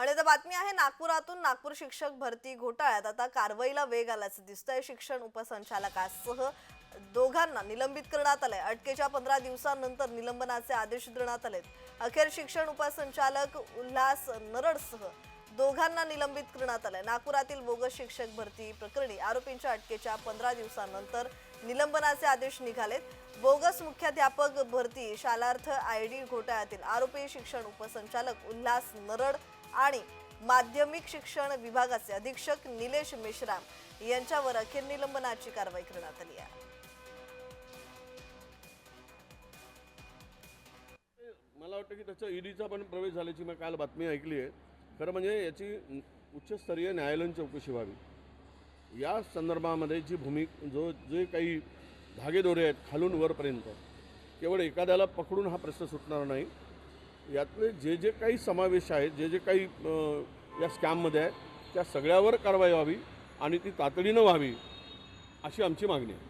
आणि आता बातमी आहे नागपुरातून नागपूर शिक्षक भरती घोटाळ्यात. आता कारवाईला वेग आल्याचं दिसतंय. शिक्षण उपसंचालकासह दोघांना निलंबित करण्यात आलंय. अटकेच्या पंधरा दिवसांनंतर निलंबनाचे आदेश देण्यात आलेत. अखेर शिक्षण उपसंचालक उल्हास नरडसह दोघांना निलंबित करण्यात आलंय. नागपुरातील बोगस शिक्षक भरती प्रकरणी आरोपींच्या अटकेच्या पंधरा दिवसांनंतर निलंबनाचे आदेश निघालेत. बोगस मुख्याध्यापक भरती शालार्थ आय डी घोटाळ्यातील आरोपी शिक्षण उपसंचालक उल्हास नरड आणि माध्यमिक शिक्षण विभागाचे अधीक्षक निलेश मेश्राम यांच्यावर अखेर निलंबनाची कारवाई करण्यात आली आहे. मला वाटतं की त्याचा ईडीचा पण प्रवेश झाल्याची मी काल बातमी ऐकली आहे. खरं म्हणजे याची उच्चस्तरीय न्यायालयीन चौकशी व्हावी. या संदर्भामध्ये जी भूमिका जो जे काही धागेदोरे आहेत खालून वरपर्यंत केवळ एखाद्याला पकडून हा प्रश्न सुटणार नाही यातले जे जे काही समावेश आहेत जे जे काही या स्कॅममध्ये आहे त्या सगळ्यावर कारवाई व्हावी आणि ती तातडीनं व्हावी अशी आमची मागणी आहे.